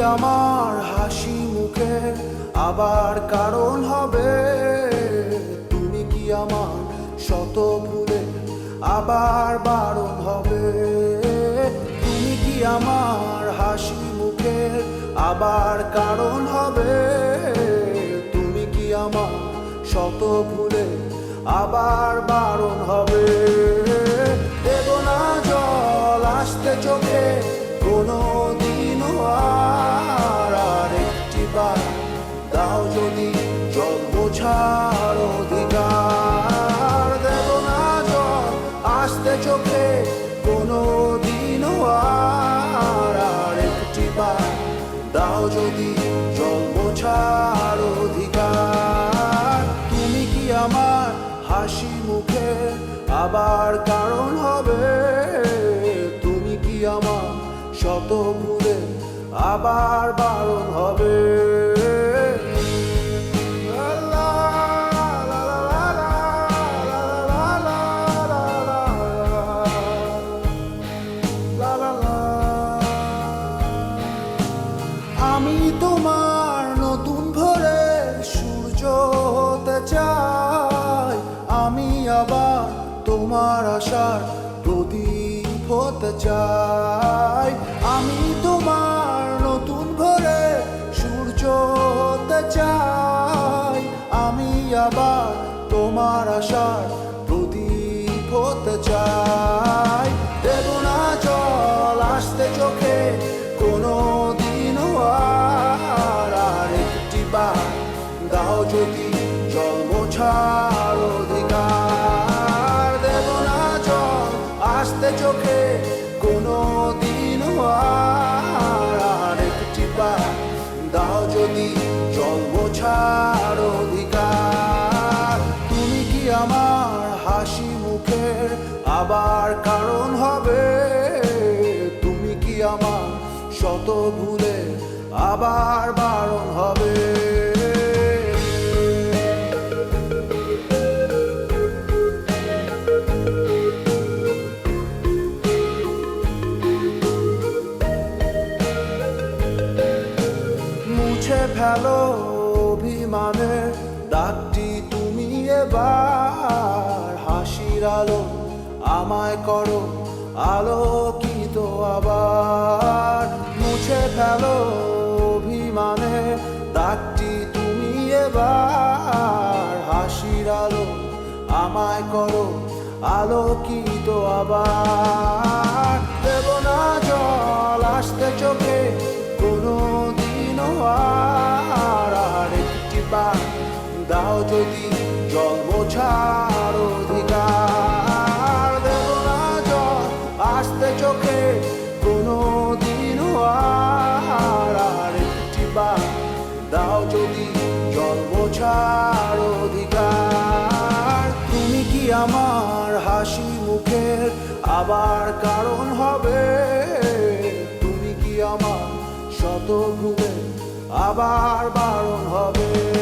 আমার হাসি মুখে আবার কারণ হবে। তুমি কি আমার শত ভুলে আবার বারণ হবে? তুমি কি আমার হাসি মুখে আবার কারণ হবে? তুমি কি আমার শত ভুলে আবার বারণ হবে? দাও যদি জন্ম ছাড় অধিকার। তুমি কি আমার হাসি মুখে আবার কারণ হবে? তুমি কি আমার শত মুখে আবার বারণ হবে? আমি তোমার নতুন ভোরের সূর্য হতে চাই। আমি আবার তোমার আশার প্রদীপ হতে চাই। আমি তোমার নতুন ভোরের সূর্য হতে চাই। আমি আবার তোমার আশার প্রদীপ হতে চাই। যদি জল মোছার অধিকার দেব না জল, আসতে চোখে কোনো দিনও আর একটি বার দাও যদি জল মোছার অধিকার। তুমি কি আমার হাসি মুখের আবার কারণ হবে? তুমি কি আমার শত ভুলে আবার বারণ হবে? মুছে ফেলো অভিমানের দাগটি তুমি এবার। হাসির আলো আমায় করো, আলোকিত আবার। মুছে ফেলো অভিমানের দাগটি তুমি এবার। হাসির আলো আমায় করো, আলোকিত আবার। দেব না জল আসতে চোখে কোনো যদি জল মোছার অধিকার দেব জল আসতে চোখে কোনো দিনও আর একটি বার দাও যদি জল মোছার অধিকার। তুমি কি আমার হাসি মুখের আবার কারণ হবে? তুমি কি আমার শত ভুলে আবার বারণ হবে?